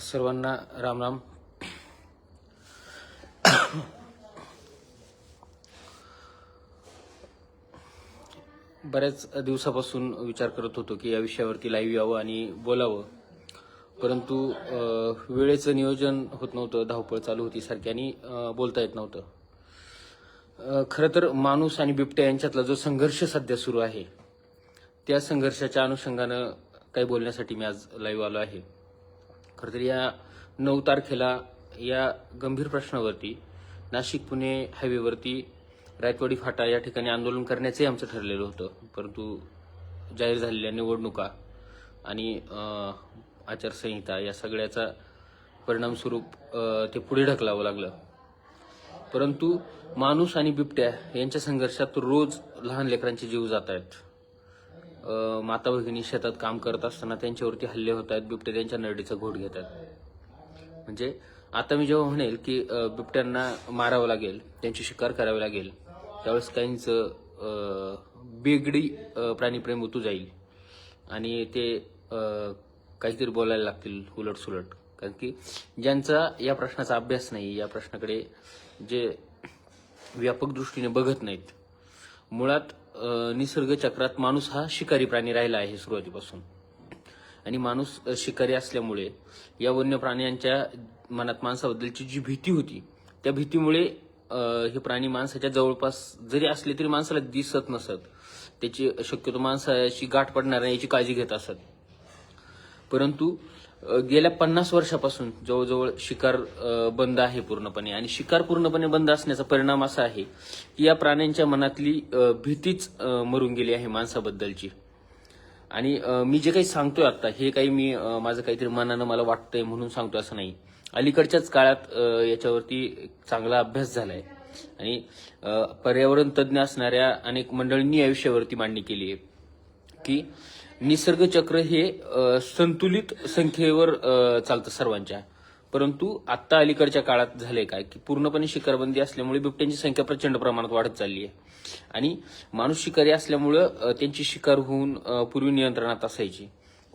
सर्वांना राम राम बऱ्याच दिवसापासून विचार करत होतो की या विषयावरती लाईव्ह यावं आणि बोलावं. परंतु वेळेचं नियोजन होत नव्हतं धावपळ चालू होती सारखी आणि बोलता येत नव्हतं. खरं तर माणूस आणि बिबट्या यांच्यातला जो संघर्ष सध्या सुरू आहे त्या संघर्षाच्या अनुषंगानं काही बोलण्यासाठी मी आज लाईव्ह आलो आहे. खरं तर या नऊ तारखेला या गंभीर प्रश्नावरती नाशिक पुणे हायवेवरती रायतवाडी फाटा या ठिकाणी आंदोलन करण्याचंही आमचं ठरलेलं होतं. परंतु जाहीर झालेल्या निवडणुका आणि आचारसंहिता या सगळ्याचा परिणामस्वरूप ते पुढे ढकलावं लागलं. परंतु माणूस आणि बिबट्या यांच्या संघर्षात रोज लहान लेकरांचे जीव जात आहेत. माता भगिनी शेतात काम करत असताना त्यांच्यावरती हल्ले होत आहेत. बिबटे त्यांच्या नरडीचा घोट घेतात म्हणजे आता मी जेव्हा म्हणेल की बिबट्यांना मारावं लागेल त्यांची शिकार करावी लागेल त्यावेळेस काहींचं बेगडी प्राणीप्रेम उतू जाईल. आणि ते काहीतरी बोलायला लागतील उलटसुलट. कारण की ज्यांचा या प्रश्नाचा अभ्यास नाही या प्रश्नाकडे जे व्यापक दृष्टीने बघत नाहीत. मुळात निसर्ग चक्रात माणूस हा शिकारी प्राणी राहिला आहे सुरुवातीपासून. आणि माणूस शिकारी असल्यामुळे या वन्य प्राण्यांच्या मनात माणसाबद्दलची जी भीती होती त्या भीतीमुळे हे प्राणी माणसाच्या जवळपास जरी असले तरी माणसाला दिसत नसत. त्याची शक्यतो माणसाशी गाठ पडणार नाही याची काळजी घेत असत. परंतु गेल्या पन्नास वर्षापासून जवळजवळ शिकार बंद आहे पूर्णपणे. आणि शिकार पूर्णपणे बंद असण्याचा परिणाम असा आहे की या प्राण्यांच्या मनातली भीतीच मरून गेली आहे माणसाबद्दलची. आणि मी जे काही सांगतोय आता हे काही मी माझं काहीतरी मनानं मला वाटतंय म्हणून सांगतोय असं नाही. अलीकडच्याच काळात याच्यावरती चांगला अभ्यास झालाय. आणि पर्यावरण तज्ज्ञ असणाऱ्या अनेक मंडळींनी या विषयावरती मांडणी केली आहे की निसर्ग चक्र हे संतुलित संख्येवर चालतं सर्वांच्या. परंतु आता अलीकडच्या काळात झालंय काय? की पूर्णपणे शिकारबंदी असल्यामुळे बिबट्यांची संख्या प्रचंड प्रमाणात वाढत चालली आहे आणि माणूस शिकारी असल्यामुळं त्यांची शिकार होऊन पूर्वी नियंत्रणात असायची.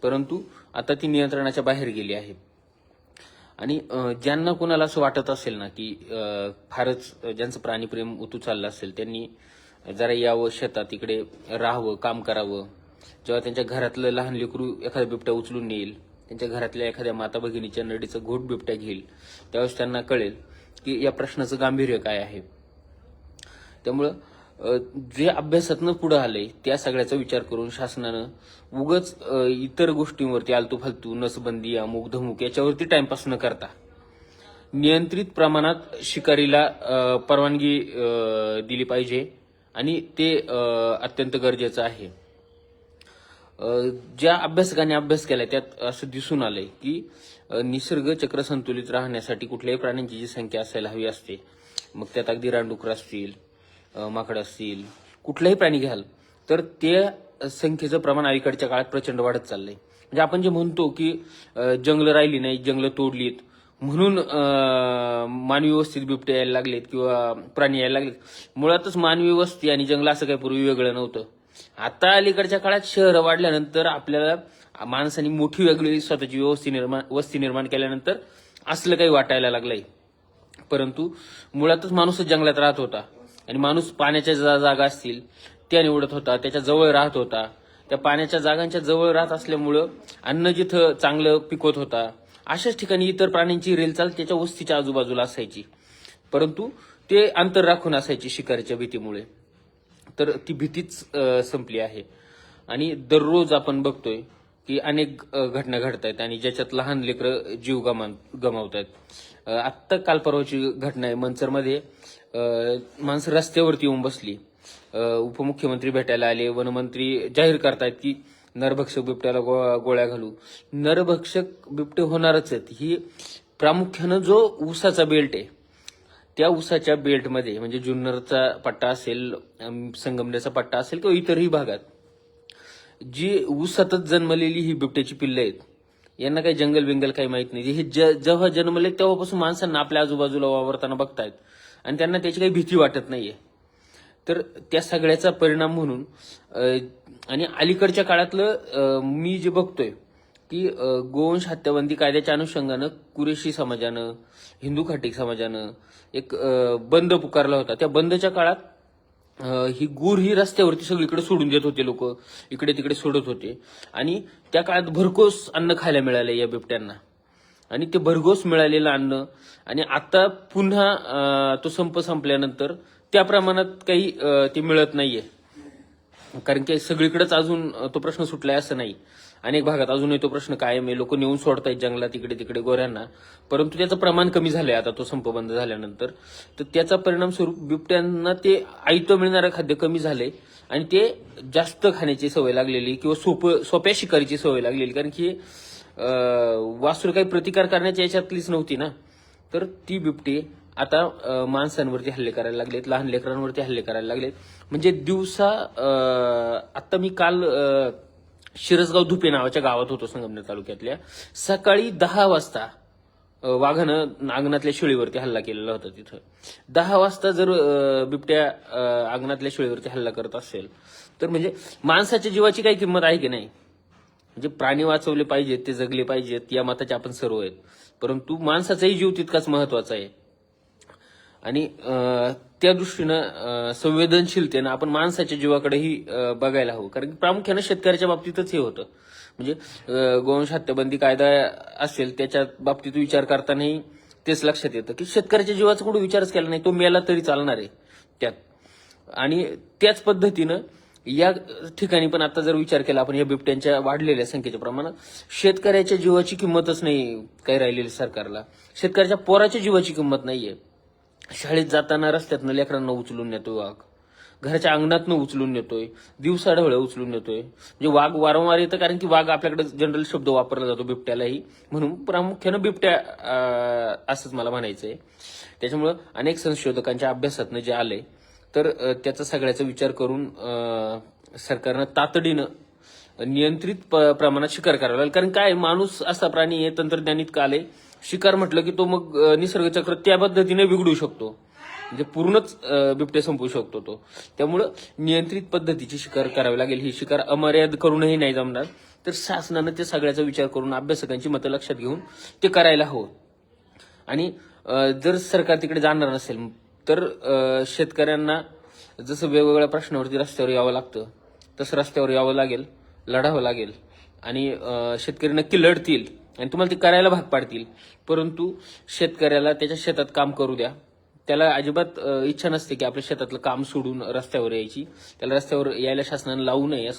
परंतु आता ती नियंत्रणाच्या बाहेर गेली आहे. आणि ज्यांना कोणाला असं वाटत असेल ना की फारच ज्यांचं प्राणीप्रेम उतू चाललं असेल त्यांनी जरा यावं शेतात इकडे राहावं काम करावं. जेव्हा त्यांच्या घरातलं लहान लेकरू एखादा बिबट्या उचलून नेईल त्यांच्या घरातल्या एखाद्या माता भगिनीच्या नडीचं घोट बिबट्या घेईल त्यावेळेस त्यांना कळेल की या प्रश्नाचं गांभीर्य काय आहे. त्यामुळं जे अभ्यासातनं पुढं आलंय त्या सगळ्याचा विचार करून शासनानं उगच इतर गोष्टींवरती आलतू फालतू नसबंदी अमुक धमुक याच्यावरती टाइमपास न करता नियंत्रित प्रमाणात शिकारीला परवानगी दिली पाहिजे आणि ते अत्यंत गरजेचं आहे. ज्या अभ्यासकांनी अभ्यास केलाय त्यात असं दिसून आलंय की निसर्ग चक्र संतुलित राहण्यासाठी कुठल्याही प्राण्यांची जी संख्या असायला हवी असते. मग त्यात अगदी रानडुकर असतील माकड असतील कुठलाही प्राणी घ्याल तर त्या संख्येचं प्रमाण अलीकडच्या काळात प्रचंड वाढत चाललंय. म्हणजे आपण जे म्हणतो की जंगलं राहिली नाही जंगलं तोडलीत म्हणून मानवी वस्तीत बिबटे यायला लागलेत किंवा प्राणी यायला लागलेत. मुळातच मानवी वस्ती आणि जंगल असं काही पूर्वी वेगळं नव्हतं. आता अलीकडच्या काळात शहरं वाढल्यानंतर आपल्याला माणसांनी मोठी वेगळी स्वतःची व्यवस्थी निर्माण वस्ती निर्माण केल्यानंतर असलं काही वाटायला लागलंय. परंतु मुळातच माणूसच जंगलात राहत होता. आणि माणूस पाण्याच्या जा- जागा असतील त्या निवडत होता त्याच्याजवळ राहत होता. त्या पाण्याच्या जागांच्या जवळ राहत असल्यामुळं अन्न जिथं चांगलं पिकवत होता अशाच ठिकाणी इतर प्राण्यांची रेलचाल त्याच्या वस्तीच्या आजूबाजूला असायची. परंतु ते अंतर राखून असायची शिकारीच्या भीतीमुळे. तर ती भीतीच संपली आहे. आणि दररोज आपण बघतोय की अनेक घटना घडत आहेत आणि ज्याच्यात लहान लेकरं जीव गमा गमावत आहेत आत्ता काल परवाची घटना आहे. मनसरमध्ये माणसं रस्त्यावरती येऊन बसली. उपमुख्यमंत्री भेटायला आले. वनमंत्री जाहीर करतायत की नरभक्षक बिबट्याला गो- गोळ्या घालू. नरभक्षक बिबटे होणारच आहेत. ही प्रामुख्यानं जो ऊसाचा बेल्ट आहे त्या ऊसाच्या बेल्टमध्ये म्हणजे जुन्नरचा पट्टा असेल संगमनेरचा पट्टा असेल किंवा इतरही भागात जी ऊसातच जन्मलेली ही बिबट्याची पिल्लं आहेत यांना काही जंगल बिंगल काही माहीत नाही. हे ज- जेव्हा जन्मले तेव्हापासून माणसांना आपल्या आजूबाजूला वावरताना बघतायत आणि त्यांना त्याची काही भीती वाटत नाहीये. तर त्या सगळ्याचा परिणाम म्हणून आणि अलीकडच्या काळातलं मी जे बघतोय की गोवंश हत्याबंदी कायद्याच्या अनुषंगानं कुरेशी समाजानं हिंदू खाटिक समाजानं एक बंद पुकारला होता. त्या बंदच्या काळात ही गूर ही रस्त्यावरती सगळीकडे सोडून देत होते लोक. इकडे तिकडे सोडत होते. आणि त्या काळात भरघोस अन्न खायला मिळालं या बिबट्यांना. आणि ते भरघोस मिळालेलं अन्न. आणि आता पुन्हा तो संप संपल्यानंतर त्या प्रमाणात काही ते मिळत नाहीये. कारण की सगळीकडेच अजून तो प्रश्न सुटलाय असं नाही. अनेक भागात अजूनही तो प्रश्न कायम आहे. लोक नेऊन सोडतायत जंगलात इकडे तिकडे गोऱ्यांना. परंतु त्याचं प्रमाण कमी झालंय आता तो संप बंद झाल्यानंतर. तर त्याचा परिणाम स्वरूप बिबट्यांना ते आयतं मिळणारं खाद्य कमी झालंय. आणि ते जास्त खाण्याची सवय लागलेली किंवा सोप सोप्या शिकारीची सवय लागलेली. कारण की वासूर काही प्रतिकार करण्याच्या याच्यातलीच नव्हती ना. तर ती बिबटी आता माणसांवरती हल्ले करायला लागलेत लहान लेकरांवरती हल्ले करायला लागलेत. म्हणजे दिवसा आत्ता आता मी काल शिरसगाव धुपे नावाच्या गावात होतो संगमनेर तालुक्यातल्या. सकाळी दहा वाजता वाघानं अंगणातल्या शिळीवरती हल्ला केलेला होता तिथं. दहा वाजता जर बिबट्या अंगणातल्या शिळीवरती हल्ला करत असेल तर म्हणजे माणसाच्या जीवाची काही किंमत आहे की नाही? म्हणजे प्राणी वाचवले पाहिजेत ते जगले पाहिजेत या मताचे आपण सर्व आहेत. परंतु माणसाचाही जीव तितकाच महत्त्वाचा आहे. आणि त्या दृष्टीनं संवेदनशीलतेनं आपण माणसाच्या जीवाकडेही बघायला हवं. कारण की प्रामुख्यानं शेतकऱ्याच्या बाबतीतच हे होतं. म्हणजे गोवंश हत्याबंदी कायदा असेल त्याच्या बाबतीत विचार करतानाही तेच लक्षात येतं की शेतकऱ्याच्या जीवाचा कुठे विचारच केला नाही तो मेला तरी चालणार आहे त्यात. आणि त्याच पद्धतीनं या ठिकाणी पण आता जर विचार केला आपण या बिबट्यांच्या वाढलेल्या संख्येच्या प्रमाणात शेतकऱ्याच्या जीवाची किंमतच नाही काही राहिलेली सरकारला. शेतकऱ्याच्या पोराच्या जीवाची किंमत नाहीये. शाळेत जाताना रस्त्यातनं लेकरांना उचलून नेतोय वाघ. घराच्या अंगणातनं उचलून नेतोय. दिवसा उचलून नेतोय. म्हणजे वाघ वारंवार येतं कारण की वाघ आपल्याकडे जनरल शब्द वापरला जातो बिबट्यालाही. म्हणून प्रामुख्यानं बिबट्या असंच मला म्हणायचंय. त्याच्यामुळं अनेक संशोधकांच्या अभ्यासातनं जे आलंय तर त्याचा सगळ्याचा विचार करून सरकारनं तातडीनं नियंत्रित प- प्रमाणात शिकार करावा लागेल. कारण काय माणूस असा प्राणी आहे तंत्रज्ञान इतकं आले शिकार म्हटलं की तो मग निसर्गचक्र त्या पद्धतीने बिघडू शकतो. म्हणजे पूर्णच बिबटे संपू शकतो तो. त्यामुळं नियंत्रित पद्धतीची शिकार करावी लागेल. ही शिकार अमर्याद करूनही नाही जमणार. तर शासनानं त्या सगळ्याचा विचार करून अभ्यासकांची मतं लक्षात घेऊन ते करायला हवं. आणि जर सरकार तिकडे जाणार नसेल तर शेतकऱ्यांना जसं वेगवेगळ्या प्रश्नावरती रस्त्यावर यावं लागतं तसं रस्त्यावर यावं लागेल लढावं लागेल. आणि शेतकरी नक्की लढतील. आणि तुम्हाला ते करायला भाग पाडतील. परंतु शेतकऱ्याला त्याच्या शेतात काम करू द्या. त्याला अजिबात इच्छा नसते की आपल्या शेतातलं काम सोडून रस्त्यावर यायची. त्याला रस्त्यावर यायला शासनानं लावू नये असं